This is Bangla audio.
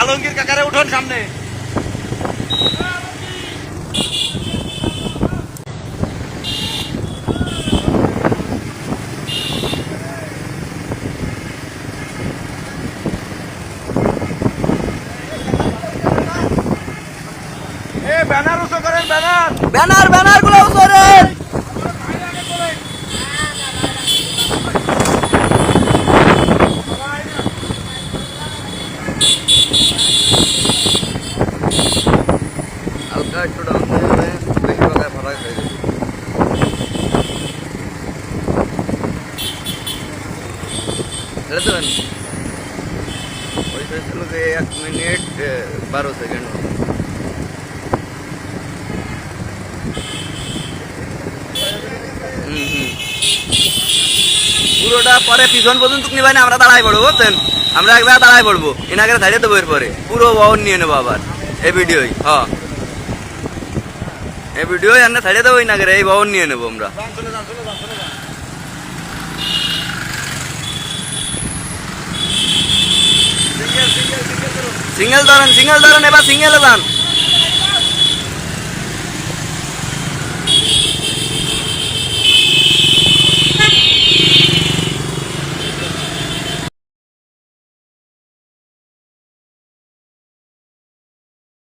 আলমগীর কাকারে উঠোন সামনে। ব্যানার উঁচু করেন ব্যানার। ব্যানার ব্যানারগুলো এক মিনিট বারো সেকেন্ড পুরোটা পরে পিছন পর্যন্ত নিবাই না আমরা দাঁড়াই পড়ব বুঝছেন আমরা একবার দাঁড়াই পড়ব এনাকে দাঁড়িয়ে দেবো এরপরে পুরো বাউন নিয়ে নেব আবার এই ভিডিওই হ্যাঁ। এই ভিডিও আমরা ছাড়িয়ে দেবো এনাকে এই ভবন নিয়ে নেব আমরা। সিঙ্গেল সিঙ্গেল সিঙ্গেল ধরেন এবার সিঙ্গেলে যান